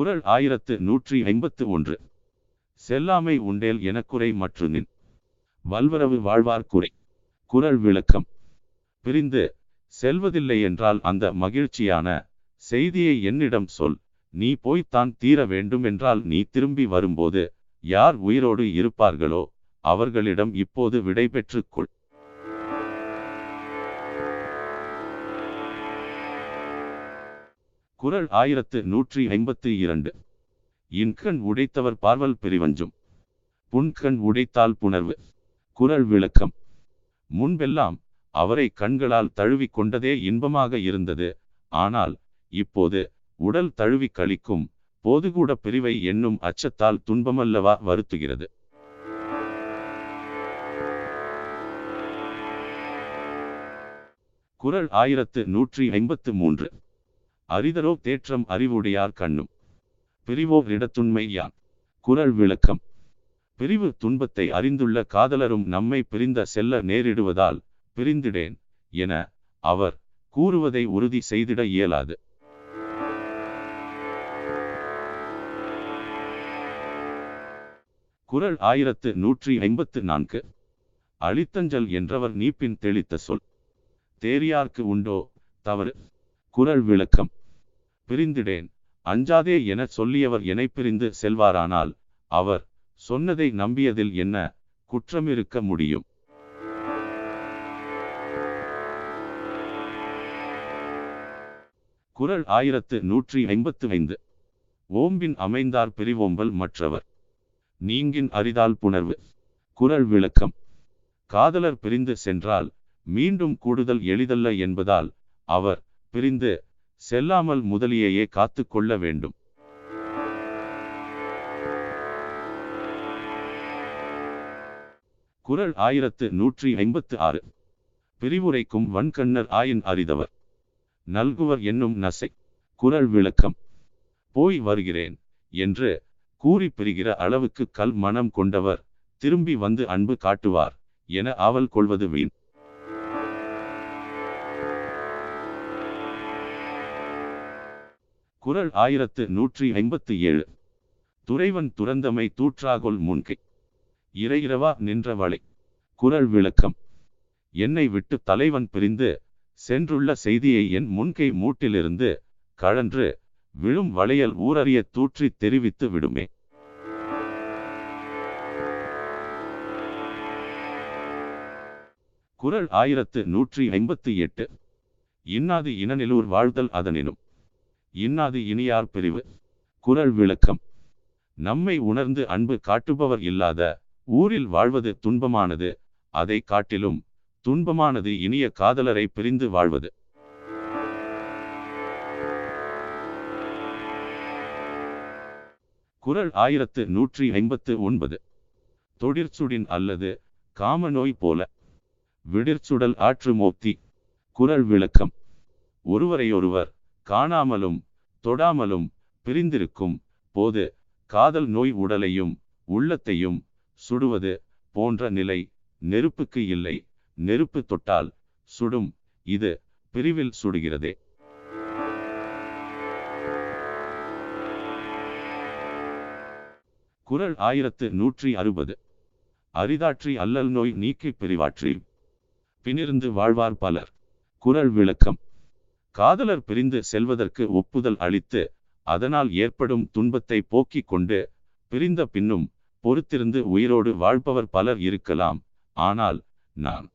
குரல் ஆயிரத்து நூற்றி ஐம்பத்து ஒன்று. செல்லாமை உண்டேல் எனக்குறை மற்று நின். வல்வரவு வாழ்வார் குறை. குரல் விளக்கம். பிரிந்து செல்வதில்லை என்றால் அந்த மகிழ்ச்சியான செய்தியை என்னிடம் சொல். நீ போய்த்தான் தீர வேண்டுமென்றால் நீ திரும்பி வரும்போது யார் உயிரோடு இருப்பார்களோ அவர்களிடம் இப்போது விடை பெற்றுக்கொள் குரல் ஆயிரத்து நூற்றி ஐம்பத்து இரண்டு. இன்கண் உடைத்தவர் பார்வல் பிரிவஞ்சும். புன்கண் உடைத்தால் புணர்வு குரல் விளக்கம். முன்பெல்லாம் அவரை கண்களால் தழுவி கொண்டதே இன்பமாக இருந்தது. ஆனால் இப்போது உடல் தழுவி கழிக்கும் போதுகூட பிரிவை என்னும் அச்சத்தால் துன்பமல்லவா வருத்துகிறது. குரல் ஆயிரத்து நூற்றி ஐம்பத்து மூன்று. அரிதரோ தேற்றம் அறிவுடையார் கண்ணும். பிரிவோர் இடத்துண்மை யான்? குரல் விளக்கம். பிரிவு துன்பத்தை அறிந்துள்ள காதலரும் நம்மை பிரிந்த செல்ல நேரிடுவதால் பிரிந்திடேன் என அவர் கூறுவதை உறுதி செய்திட இயலாது. குரல் ஆயிரத்து நூற்றி ஐம்பத்து நான்கு. அழித்தஞ்சல் என்றவர் நீப்பின் தெளித்த சொல். தேரியார்க்கு உண்டோ தவறு? குரல் விளக்கம். பிரிந்திடேன். அஞ்சாதே என சொல்லியவர் என்னை பிரிந்து செல்வாரானால் அவர் சொன்னதை நம்பியதில் என்ன குற்றமிருக்க முடியும்? குரல் ஆயிரத்து நூற்றி ஐம்பத்து ஐந்து. ஓம்பின் அமைந்தார் பிரிவோம்பல் மற்றவர். நீங்கின் அரிதால் புணர்வு. குரல் விளக்கம். காதலர் பிரிந்து சென்றால் மீண்டும் கூடுதல் எளிதல்ல என்பதால் அவர் பிரிந்து செல்லாமல் முதலியையே காத்து கொள்ள வேண்டும். குரல் ஆயிரத்து நூற்றி ஐம்பத்து ஆறு. பிரிவுரைக்கும் வன்கண்ணர் ஆயின் அறிதவர். நல்குவர் என்னும் நசை. குரல் விளக்கம். போய் வருகிறேன் என்று கூறி பிரிகிற அளவுக்கு கல் மனம் கொண்டவர் திரும்பி வந்து அன்பு காட்டுவார் என ஆவல் கொள்வது வீண். குரல் ஆயிரத்து நூற்றி ஐம்பத்து ஏழு துறைவன் துறந்தமை தூற்றாகொல் முன்கை. இறையிறவா நின்ற வளை குரல் விளக்கம். என்னை விட்டு தலைவன் பிரிந்து சென்றுள்ள செய்தியை என் முன்கை மூட்டிலிருந்து கழன்று விழும் வளையல் ஊரறிய தூற்றி தெரிவித்து விடுமே. குரல் ஆயிரத்து நூற்றி ஐம்பத்தி எட்டு இன்னாது இனநிலூர் வாழ்தல் அதனினும். இன்னாது இனியார் பிரிவு. குரல் விளக்கம். நம்மை உணர்ந்து அன்பு காட்டுபவர் இல்லாத ஊரில் வாழ்வது துன்பமானது அதை காட்டிலும் துன்பமானது இனிய காதலரை பிரிந்து வாழ்வது. குரல் ஆயிரத்து நூற்றி ஐம்பத்து ஒன்பது. தொழிற்சுடின் அல்லது காம நோய் போல. விடிர்ச்சுடல் ஆற்று மோப்தி குரல் விளக்கம். ஒருவரையொருவர் காணாமலும் தொடாமலும் பிரிந்திருக்கும் போது காதல் நோய் உடலையும் உள்ளத்தையும் சுடுவது போன்ற நிலை நெருப்புக்கு இல்லை. நெருப்பு தொட்டால் சுடும். இது பிரிவில் சுடுகிறதே. குரல் ஆயிரத்து நூற்றி அறுபது. அரிதாற்றி அல்லல் நோய் நீக்கி பிரிவாற்றி பின்னிருந்து வாழ்வார் பலர். குரல் விளக்கம். காதலர் பிரிந்து செல்வதற்கு ஒப்புதல் அளித்து அதனால் ஏற்படும் துன்பத்தை போக்கிக் கொண்டு பிரிந்த பின்னும் பொறுத்திருந்து உயிரோடு வாழ்பவர் பலர் இருக்கலாம். ஆனால் நான்